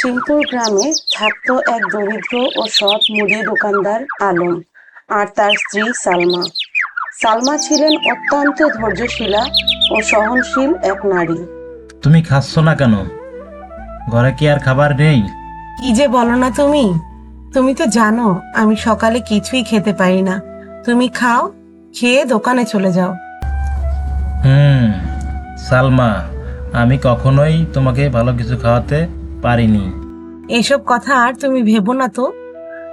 সিংপুর গ্রামে থাকতো এক দরিদ্র ও সৎ মুদি দোকানদার আলম আর তার স্ত্রী সালমা। সালমা ছিলেন অত্যন্ত ধৈর্যশীলা ও সহনশীল এক নারী। তুমি খাচ্ছ না কেন? ঘরে কি আর খাবার নেই? কি যে বলো না তুমি? তুমি তো জানো আমি সকালে কিছুই খেতে পারি না। তুমি খাও খেয়ে দোকানে চলে যাও। হুম সালমা আমি কখনোই তোমাকে ভালো কিছু খাওয়াতে পারিনি। এসব কথা আর তুমি ভেবো না তো।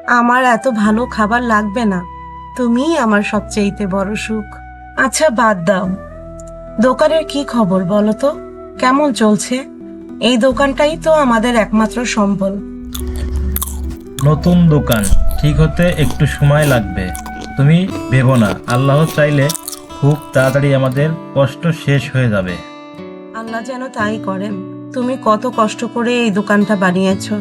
আমার এত ভালো খাবার লাগবে না। তুমিই আমার সবচেয়েতে বড় সুখ। আচ্ছা বাদ দাও। দোকানের কি খবর বলো তো? কেমন চলছে? এই দোকানটাই তো আমাদের একমাত্র সম্বল। নতুন দোকান ঠিক হতে একটু সময় লাগবে। তুমি ভেবো না আল্লাহ চাইলে খুব তাড়াতাড়ি আমাদের কষ্ট শেষ হয়ে যাবে। আল্লাহ যেন তাই করেন। তুমি কত কষ্ট করে এই দোকানটা বানিয়েছ।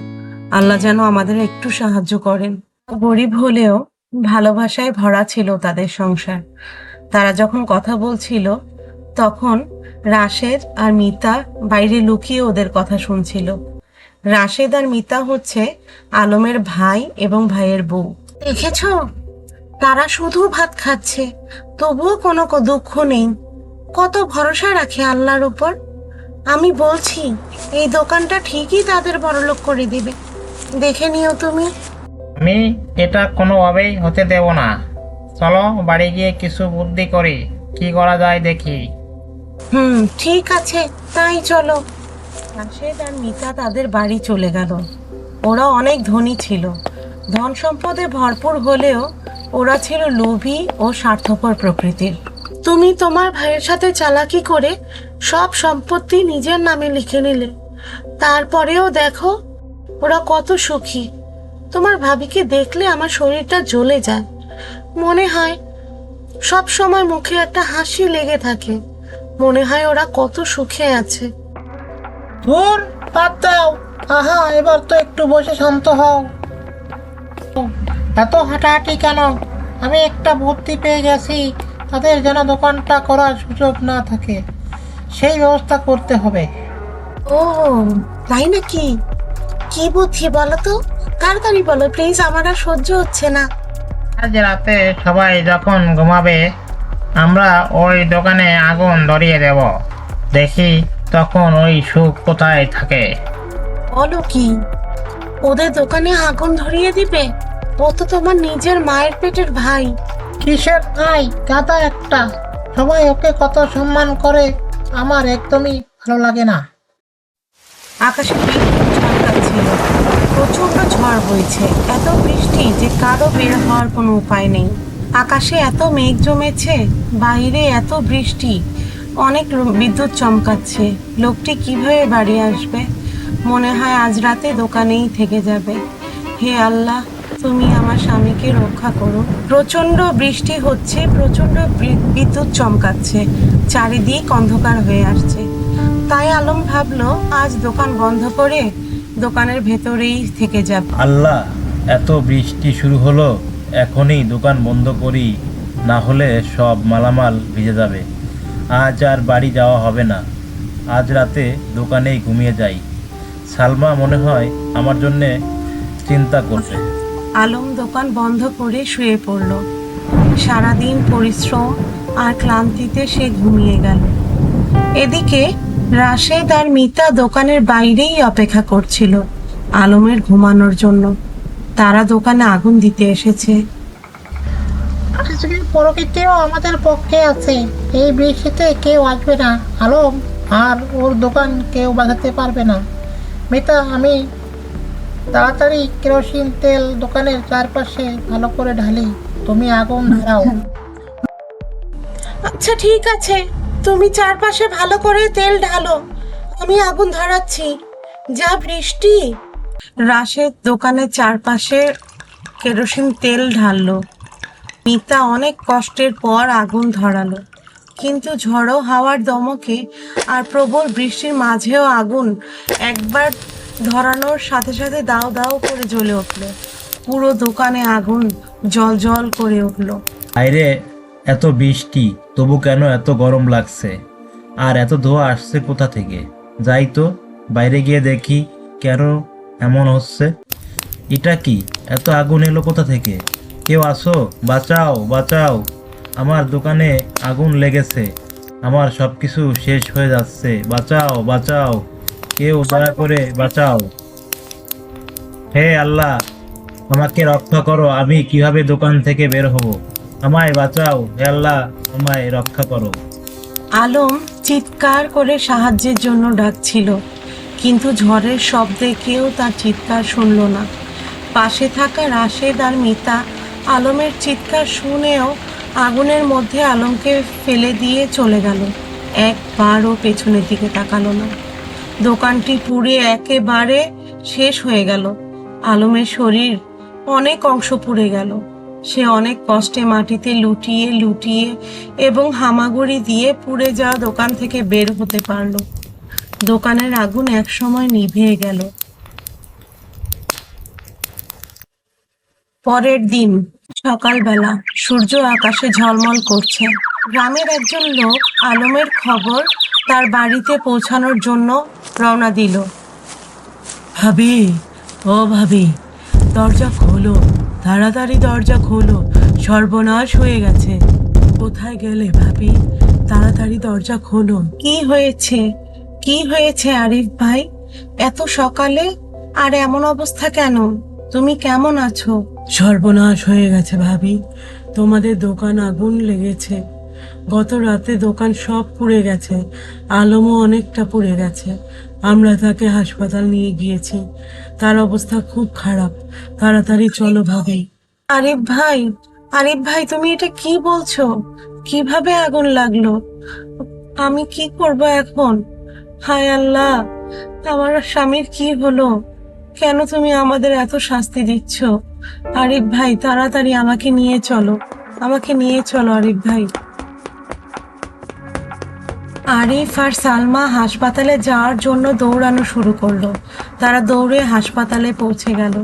আল্লাহ যেন আমাদের একটু সাহায্য করেন। গরিব হলেও ভালোবাসায় ভরা ছিল তাদের সংসার। তারা যখন কথা বলছিল, তখন রাশেদ আর মিতা বাইরে লুকিয়ে ওদের কথা শুনছিল। রাশেদ আর মিতা হচ্ছে আলমের ভাই এবং ভাইয়ের বউ। দেখেছ? তারা শুধু ভাত খাচ্ছে, তবুও কোনো দুঃখ নেই। কত ভরসা রাখে আল্লাহর উপর। আমি বলছি এই দোকানটা ঠিকই তাদের বড়লোক করে দিবে। দেখে নিও তুমি। আমি এটা কোনোভাবেই হতে দেব না। চলো বাড়ি গিয়ে কিছু বুদ্ধি করি কি করা যায় দেখি। হুম ঠিক আছে তাই চলো। রাশেদ আর মিতা তাদের বাড়ি চলে গেল। ওরা অনেক ধনী ছিল। ধন সম্পদে ভরপুর হলেও ওরা ছিল লোভী ও স্বার্থপর প্রকৃতির। তুমি তোমার ভাইয়ের সাথে চালাকি করে সব সম্পত্তি নিজের নামে লিখে নিলে। তারপরেও দেখো, ওরা কত সুখী। তোমার ভাবিকে দেখলে আমার শরীরটা জ্বলে যায়। মনে হয় সব সময় মুখে একটা হাসি লেগে থাকে। মনে হয় ওরা কত সুখে আছে। ধুর, বাদ দাও। আহা, এবার তো একটু বসে শান্ত হও। এত হাঁটাহাঁটি কেন? আমি একটা বুদ্ধি পেয়ে গেছি। তাদের যেন দোকানটা করার সুযোগ না থাকে। সেই ব্যবস্থা করতে হবে। ও তাই নাকি? কি বুদ্ধি বলো তো তাড়াতাড়ি বলো প্লিজ আমার আর সহ্য হচ্ছে না। আজ রাতে সবাই যখন ঘুমাবে আমরা ওই দোকানে আগুন ধরিয়ে দেব। দেখি তখন ওই সুখ কোথায় থাকে। বলো কি? ওদের দোকানে আগুন ধরিয়ে দিবে? ও তো তোমার নিজের মায়ের পেটের ভাই। কিসের ভাই? গাদা একটা। সবাই ওকে কত সম্মান করে। আমার একদমই ভালো লাগে না। আকাশে বিদ্যুৎ ঝলকাচ্ছিল প্রচণ্ড ঝড় এত বৃষ্টি যে কারও বের হওয়ার কোনো উপায় নেই। আকাশে এত মেঘ জমেছে বাইরে এত বৃষ্টি। অনেক বিদ্যুৎ চমকাচ্ছে। লোকটি কীভাবে বাড়ি আসবে? মনে হয় আজ রাতে দোকানেই থেকে যাবে। হে আল্লাহ! তুমি আমার স্বামীকে রক্ষা করো। প্রচণ্ড বৃষ্টি হচ্ছে প্রচণ্ড বি- বিদ্যুৎ চমকাচ্ছে, চারিদিক অন্ধকার হয়ে আসছে। তাই আলম ভাবলো, আজ দোকান বন্ধ করে দোকানের ভেতরেই থেকে যাবে। আল্লাহ, এত বৃষ্টি শুরু হলো, এখনই দোকান বন্ধ করি, না হলে সব মালামাল ভিজে যাবে। আজ আর বাড়ি যাওয়া হবে না। আজ রাতে দোকানেই ঘুমিয়ে যাই। সালমা মনে হয় আমার জন্যে চিন্তা করবে আলম দোকান বন্ধ করে শুয়ে পড়ল। সারাদিন পরিশ্রম আর ক্লান্তিতে সে ঘুমিয়ে গেল। এদিকে রাশেদ আর মিতা দোকানের বাইরেই অপেক্ষা করছিল আলমের ঘুমানোর জন্য। তারা দোকানে আগুন দিতে এসেছে। আজকে প্রকৃতিও আমাদের পক্ষে আছে। এই বৃষ্টিতে কেউ আসবে না। আলম আর ওর দোকান কেউ বাঁধাতে পারবে না। মিতা, আমি তাড়াতাড়ি কেরোসিন তেল দোকানের চারপাশে ভালো করে ঢালি। তুমি আগুন ধরাও। আচ্ছা ঠিক আছে। তুমি চারপাশে ভালো করে তেল ঢালো। আমি আগুন ধরাচ্ছি। যা বৃষ্টি। রাশেদ দোকানের চারপাশে কেরোসিন তেল ঢাললো। মিতা অনেক কষ্টের পর আগুন ধরালো। কিন্তু ঝড়ো হাওয়ার দমকে আর প্রবল বৃষ্টির মাঝেও আগুন একবার ধরানোর সাথে সাথে দাও দাও করে জ্বলে উঠল। পুরো দোকানে আগুন জল জল করে উঠল। বাইরে এত বৃষ্টি, তবু কেন এত গরম লাগছে? আর এত ধোয়া আসছে কোথা থেকে? যাই তো, বাইরে গিয়ে দেখি কেন এমন হচ্ছে। এটা কি? এত আগুন এলো কোথা থেকে? কেউ আসো, বাঁচাও বাঁচাও। আমার দোকানে আগুন লেগেছে। আমার সব কিছু শেষ হয়ে যাচ্ছে। বাঁচাও বাঁচাও। কেউ দয়া করে বাঁচাও। হে আল্লাহ, আমাকে রক্ষা করো, আমি কীভাবে দোকান থেকে বের হব? আমায় বাঁচাও, হে আল্লাহ, আমায় রক্ষা করো। আলম চিৎকার করে সাহায্যের জন্য ডাকছিল, কিন্তু ঝড়ের শব্দে কেউ তার চিৎকার শুনল না। পাশে থাকা রাশেদ আর মিতা আলমের চিৎকার শুনেও আগুনের মধ্যে আলমকে ফেলে দিয়ে চলে গেল। একবারও পেছনের দিকে তাকালো না। দোকানটি পুড়ে একেবারে শেষ হয়ে গেল। আলমের শরীর অনেক অংশ পুড়ে গেল। সে অনেক কষ্টে মাটিতে লুটিয়ে লুটিয়ে এবং হামাগুড়ি দিয়ে পুড়ে যাওয়া দোকান থেকে বের হতে পারল। দোকানের আগুন একসময় নিভিয়ে গেল। পরের দিন সকালবেলা সূর্য আকাশে ঝলমল করছে। গ্রামের একজন লোক আলমের খবর তার বাড়িতে পৌঁছানোর জন্য রওনা দিল। ভাবি, ও ভাবি, দরজা খোলো, তাড়াতাড়ি দরজা খোলো, সর্বনাশ হয়ে গেছে। কোথায় গেলে ভাবি? তাড়াতাড়ি দরজা খোলো। কি হয়েছে? কি হয়েছে আরিফ ভাই? এত সকালে? আর এমন অবস্থা কেন? তুমি কেমন আছো? সর্বনাশ হয়ে গেছে ভাবি। তোমাদের দোকান আগুন লেগেছে। গত রাতে দোকান সব পুড়ে গেছে, আলমও অনেকটা পুড়ে গেছে। আমরা তাকে হাসপাতাল নিয়ে গিয়েছি। তার অবস্থা খুব খারাপ। তাড়াতাড়ি চলো ভাবি। আরিফ ভাই আরিফ ভাই, তুমি এটা কি বলছো? কীভাবে আগুন লাগল? আমি কি করব এখন? হায় আল্লাহ, আমার স্বামীর কি হলো? কেন তুমি আমাদের এত শাস্তি দিচ্ছ? আরিফ ভাই, তাড়াতাড়ি আমাকে নিয়ে চলো। আমাকে নিয়ে চলো আরিফ ভাই। আরিফ আর সালমা হাসপাতালে যাওয়ার জন্য দৌড়ানো শুরু করল। তারা দৌড়ে হাসপাতালে পৌঁছে গেল।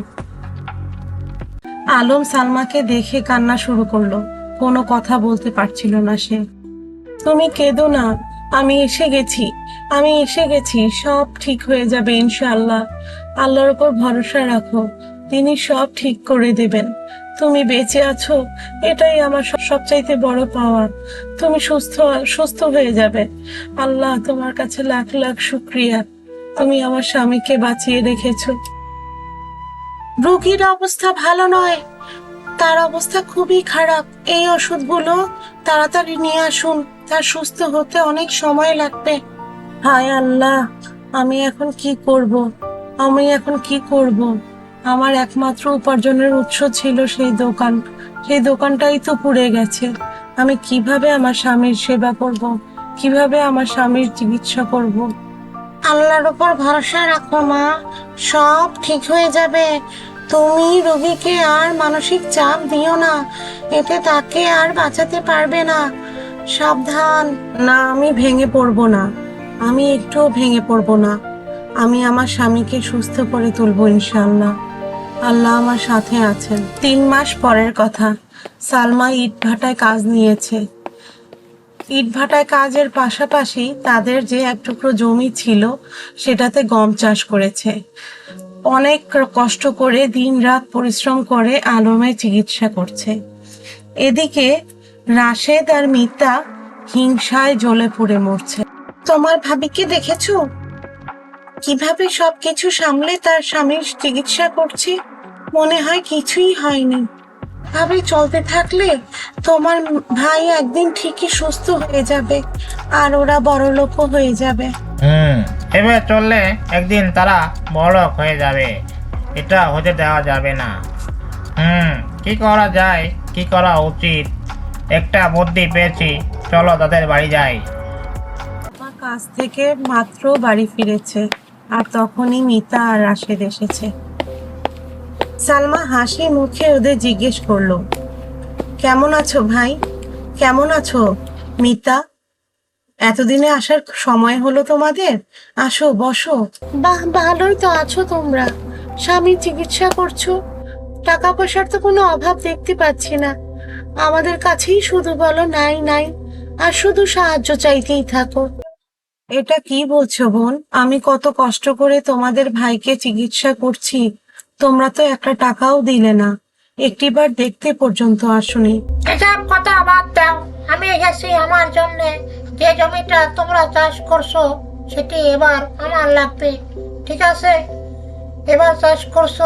আলম সালমাকে দেখে কান্না শুরু করল। কোনো কথা বলতে পারছিল না সে। তুমি কেঁদো না, আমি এসে গেছি, আমি এসে গেছি, সব ঠিক হয়ে যাবে ইনশাআল্লাহ। আল্লাহর উপর ভরসা রাখো, তিনি সব ঠিক করে দেবেন। তুমি বেঁচে আছো, এটাই আমার সব- সবচাইতে বড় পাওয়া। তুমি সুস্থ সুস্থ হয়ে যাবে। আল্লাহ তোমার কাছে লাখ লাখ শুক্রিয়া। তুমি আমার স্বামীকে বাঁচিয়ে রেখেছো। রোগীর অবস্থা ভালো নয়। তার অবস্থা খুবই খারাপ। এই ওষুধগুলো তাড়াতাড়ি নিয়ে আসুন। তার সুস্থ হতে অনেক সময় লাগবে। হায় আল্লাহ, আমি এখন কি করব? আমি এখন কি করব? আমার একমাত্র উপার্জনের উৎস ছিল সেই দোকান। সেই দোকানটাই তো পুড়ে গেছে। আমি কীভাবে আমার স্বামীর সেবা করব? কীভাবে আমার স্বামীর চিকিৎসা করব? আল্লাহর উপর ভরসা রাখো, মা। সব ঠিক হয়ে যাবে। তুমি রোগীকে আর মানসিক চাপ দিও না। এতে তাকে আর বাঁচাতে পারবে না। সাবধান। না, আমি ভেঙে পড়ব না। আমি একটুও ভেঙে পড়ব না। আমি আমার স্বামীকে সুস্থ করে তুলবো ইনশাল্লাহ আল্লাহ আমার সাথে আছেন। তিন মাস পরের কথা। সালমা ইট ভাটায় কাজ নিয়েছে। ইট ভাটায় কাজের পাশাপাশি তাদের যে এক টুকরো জমি ছিল, সেটাতে গম চাষ করেছে। অনেক কষ্ট করে দিন রাত পরিশ্রম করে আলমের চিকিৎসা করছে। এদিকে রাশেদ আর মিতা হিংসায় জ্বলে পুড়ে মরছে। তোমার ভাবিকে দেখেছ? কীভাবে সবকিছু সামলে তার স্বামীর চিকিৎসা করছে? মনে হয় কিছুই হয়নি। ভাবে চলতে থাকলে তোমার ভাই একদিন ঠিকই সুস্থ হয়ে যাবে আর ওরা বড় লোকও হয়ে যাবে। হুম এভাবে চললে একদিন তারা বড় হয়ে যাবে। এটা হতে দেওয়া যাবে না। হুম কি করা যায় কি করা উচিত? একটা বুদ্ধি পেয়েছি চলো তাদের বাড়ি যাই। আমার কাজ থেকে মাত্র বাড়ি ফিরেছে আর তখনই মিতা আর রাশেদ এসেছে। সালমা হাসি মুখে ওদের জিজ্ঞেস করল কেমন আছো ভাই? কেমন আছো মিতা? এতদিনে আসার সময় হলো তোমাদের। আসো বসো। বাহ ভালোই তো আছো তোমরা। স্বামী চিকিৎসা করছ? টাকা পয়সার তো কোনো অভাব দেখতে পাচ্ছি না। আমাদের কাছেই শুধু বলো নাই নাই আর শুধু সাহায্য চাইতেই থাকো। এটা কি বলছো বোন? আমি কত কষ্ট করে তোমাদের ভাইকে চিকিৎসা করছি। তোমরা তো একটা টাকাও দিলে না। একটিবার দেখতে পর্যন্ত আসুনি। এসব কথা বাদ দাও। আমি এসেছি আমার জন্য। যে জমিটা তোমরা চাষ করছ সেটি এবার আমার লাগবে। ঠিক আছে? এবার চাষ করছ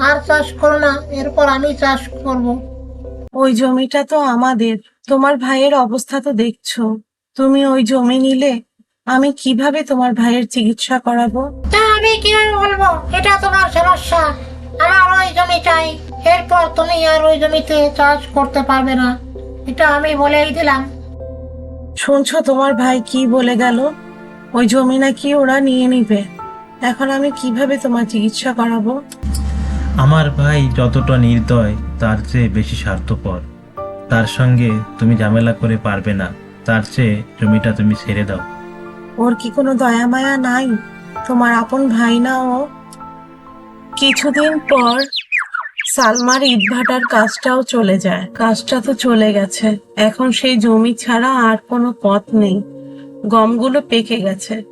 আর চাষ করো না। এরপর আমি চাষ করব। ওই জমিটা তো আমাদের। তোমার ভাইয়ের অবস্থা তো দেখছ। তুমি ওই জমি নিলে আমি কীভাবে তোমার ভাইয়ের চিকিৎসা করাবো? আমি কীভাবে বলব? এটা তোমার সমস্যা। আমার ওই জমি চাই। এরপর তুমি আর ওই জমিতে চাষ করতে পারবে না। এটা আমি বলেই দিলাম। শুনছো তোমার ভাই কি বলে গেল? ওই জমি নাকি ওরা নিয়ে নিবে। এখন আমি কীভাবে তোমার চিকিৎসা করাবো? আমার ভাই যতটা নির্দয় তার চেয়ে বেশি স্বার্থপর। তার সঙ্গে তুমি ঝামেলা করে পারবে না। তার চেয়ে জমিটা তুমি ছেড়ে দাও। ওর কি কোনো দয়া মায়া নাই? তোমার আপন ভাই না ও? কিছুদিন পর সালমার ইটভাটার কাজটাও চলে যায়। কাজটা তো চলে গেছে। এখন সেই জমি ছাড়া আর কোনো পথ নেই। গমগুলো পেকে গেছে।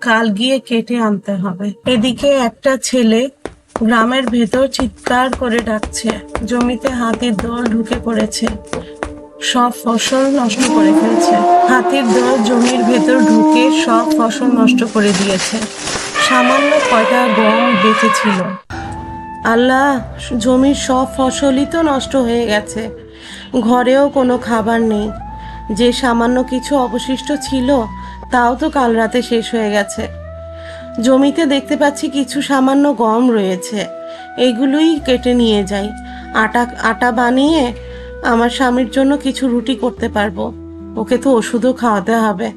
কাল গিয়ে কেটে আনতে হবে। এদিকে একটা ছেলে গ্রামের ভেতর চিৎকার করে ডাকছে। জমিতে হাতির দল ঢুকে পড়েছে। সব ফসল নষ্ট করে ফেলছে। হাতির দল জমির ভেতর ঢুকে সব ফসল নষ্ট করে দিয়েছে। সামান্য কয়টা গম বেঁচে ছিল। আল্লাহ, জমির সব ফসলই তো নষ্ট হয়ে গেছে। ঘরেও কোনো খাবার নেই। যে সামান্য কিছু অবশিষ্ট ছিল, তাও তো কাল রাতে শেষ হয়ে গেছে। জমিতে দেখতে পাচ্ছি কিছু সামান্য গম রয়েছে। এগুলোই কেটে নিয়ে যাই। আটা আটা বানিয়ে আমার স্বামীর জন্য কিছু রুটি করতে পারব। ওকে তো ওষুধও খাওয়াতে হবে।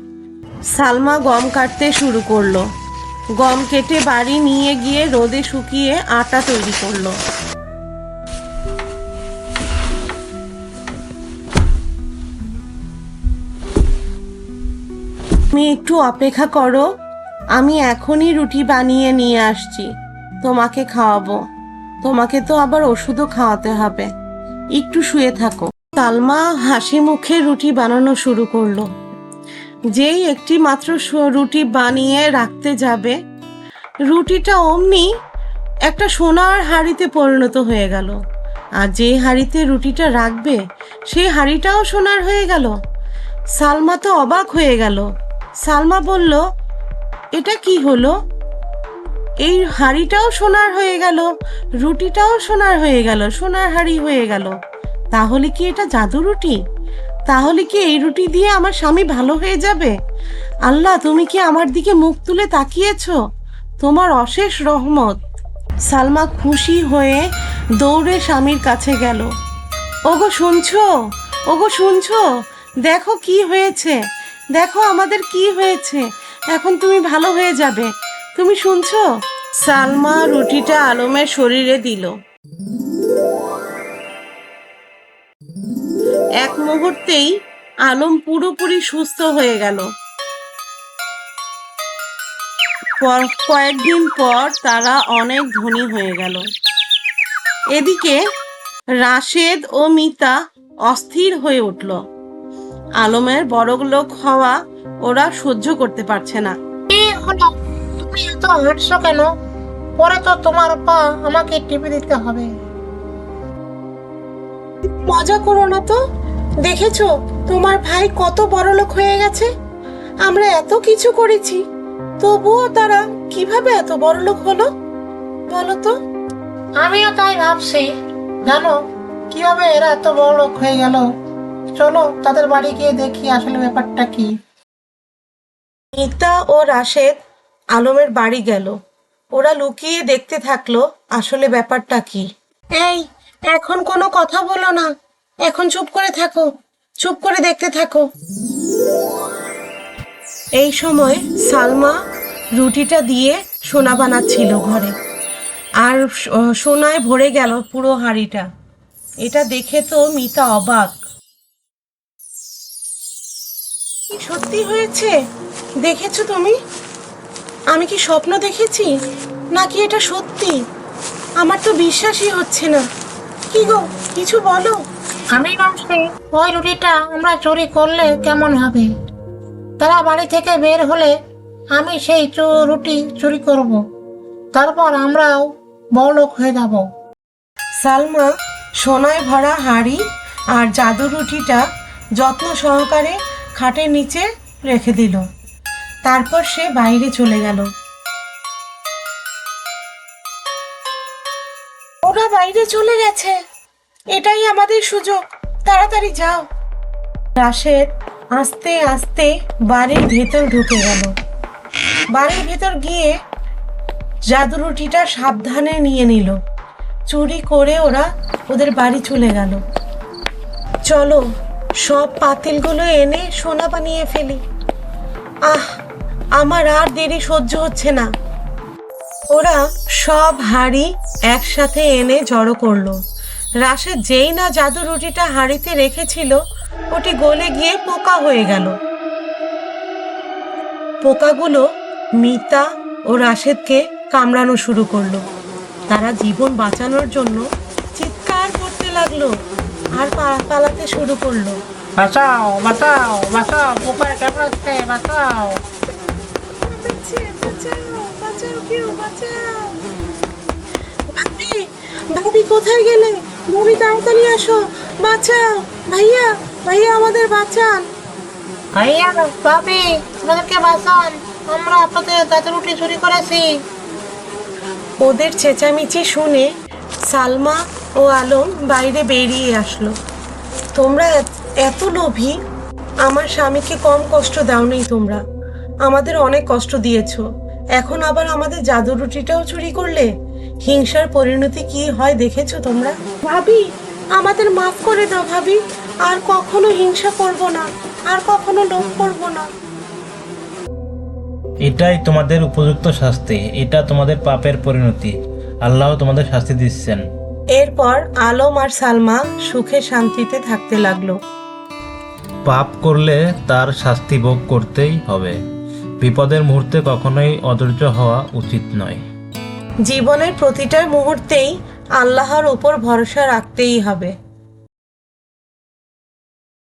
সালমা গম কাটতে শুরু করল। গম কেটে বাড়ি নিয়ে গিয়ে রোদে শুকিয়ে আটা তৈরি করল। তুমি একটু অপেক্ষা করো। আমি এখনই রুটি বানিয়ে নিয়ে আসছি। তোমাকে খাওয়াবো। তোমাকে তো আবার ওষুধও খাওয়াতে হবে। একটু শুয়ে থাকো। তালমা হাসি মুখে রুটি বানানো শুরু করল। যেই একটি মাত্র রুটি বানিয়ে রাখতে যাবে, রুটিটা অমনি একটা সোনার হাঁড়িতে পরিণত হয়ে গেল। আর যে হাঁড়িতে রুটিটা রাখবে, সেই হাঁড়িটাও সোনার হয়ে গেল। সালমা তো অবাক হয়ে গেল। সালমা বলল, এটা কি হলো? এই হাঁড়িটাও সোনার হয়ে গেল, রুটিটাও সোনার হয়ে গেল, সোনার হাঁড়ি হয়ে গেল। তাহলে কি এটা জাদু রুটি? তাহলে কি এই রুটি দিয়ে আমার স্বামী ভালো হয়ে যাবে? আল্লাহ, তুমি কি আমার দিকে মুখ তুলে তাকিয়েছো? তোমার অশেষ রহমত। সালমা খুশি হয়ে দৌড়ে স্বামীর কাছে গেল। ওগো, শুনছো? ওগো, শুনছো? দেখো কি হয়েছে। দেখো আমাদের কি হয়েছে। এখন তুমি ভালো হয়ে যাবে। তুমি শুনছো? সালমা রুটিটা আলমের শরীরে দিল। এক মুহূর্তেই আলম পুরোপুরি সুস্থ হয়ে গেল। কয়েকদিন পর তারা অনেক ধনী হয়ে গেল। এদিকে রাশেদ ও মিতা অস্থির হয়ে উঠল। আলমের বড় লোক হওয়া ওরা সহ্য করতে পারছে না। এত হাঁটছো কেন? পরে তো তোমার পা আমাকে টিপে দিতে হবে। মজা করো না তো। দেখেছ, তোমার ভাই কত বড়লোক হয়ে গেছে? আমরা এত কিছু করেছি, তবুও তারা কীভাবে এত বড়লোক হলো? বলো তো। আমিও তাই ভাবছি। জানো, কীভাবে এরা এত বড় লোক হয়ে গেল? চলো, তাদের বাড়ি গিয়ে দেখি আসলে ব্যাপারটা কি। মিতা ও রাশেদ আলমের বাড়ি গেল। ওরা লুকিয়ে দেখতে থাকল আসলে ব্যাপারটা কি। এই, এখন কোনো কথা বলো না। এখন চুপ করে থাকো, চুপ করে দেখতে থাকো। এই সময় সালমা রুটিটা দিয়ে সোনা বানাচ্ছিল ঘরে। আর সোনায় ভরে গেল পুরো হাঁড়িটা। এটা দেখে তো মিতা অবাক। সত্যি হয়েছে? দেখেছ তুমি? আমি কি স্বপ্ন দেখেছি? নাকি এটা সত্যি? আমার তো বিশ্বাসই হচ্ছে না। কি গো কিছু বলো? আমি ভাবছি ওই রুটিটা আমরা চুরি করলে কেমন হবে? তারা বাড়ি থেকে বের হলে আমি সেই চু- রুটি চুরি করব। তারপর আমরাও বড়লোক হয়ে যাব। সালমা সোনায় ভরা হাঁড়ি আর জাদু রুটিটা যত্ন সহকারে খাটের নিচে রেখে দিল। তারপর সে বাইরে চলে গেল। ওরা বাইরে চলে গেছে। এটাই আমাদের সুযোগ। তাড়াতাড়ি যাও। রাশেদ আস্তে আস্তে বাড়ির ভেতর ঢুকে গেল। বাড়ির ভেতর গিয়ে জাদু রুটিটা সাবধানে নিয়ে নিল। চুরি করে ওরা ওদের বাড়ি চলে গেল। চলো, সব পাতিলগুলো এনে সোনা বানিয়ে ফেলি। আহ আমার আর দেরি সহ্য হচ্ছে না। ওরা সব হাড়ি একসাথে এনে জড়ো করল। রাশেদ যেই না জাদু রুটিটা হাঁড়িতে রেখেছিল, ওটি গলে গিয়ে পোকা হয়ে গেল। পোকাগুলো মিতা ও রাশেদকে কামড়ানো শুরু করল। তারা জীবন বাঁচানোর জন্য চিৎকার করতে লাগল আর পালাতে শুরু করল। বাঁচাও বাঁচাও বাঁচাও, পোকায় কামড়াচ্ছে, বাঁচাও। ভাবি কোথায় গেলে? ভাবি তাড়াতাড়ি আসো। বাঁচাও। ভাইয়া ভাইয়া আমাদের বাঁচান। ভাইয়া ভাবি আমাদেরকে বাঁচান। আমরা আপনাদের দাদা রুটি চুরি করেছি। ওদের চেঁচামেচি শুনে সালমা ও আলম বাইরে বেরিয়ে আসলো। তোমরা এত- এত লোভী আমার স্বামীকে কম কষ্ট দাওনি তোমরা। আমাদের অনেক কষ্ট দিয়েছ। এখন আবার আমাদের জাদু রুটিটাও চুরি করলে? হিংসার পরিণতি কি হয় দেখেছ তোমরা? ভাবি আমাদের মাফ করে দাও ভাবি। আর কখনো হিংসা করব না আর কখনো লোভ করব না। এটাই তোমাদের উপযুক্ত শাস্তি এটা তোমাদের পাপের পরিণতি। আল্লাহ তোমাদের শাস্তি দিচ্ছেন। এরপর আলম আর সালমা সুখে শান্তিতে থাকতে লাগল। পাপ করলে তার শাস্তি ভোগ করতেই হবে। বিপদের মুহূর্তে কখনোই অধৈর্য হওয়া উচিত নয়। জীবনের প্রতিটা মুহূর্তেই আল্লাহর উপর ভরসা রাখতেই হবে।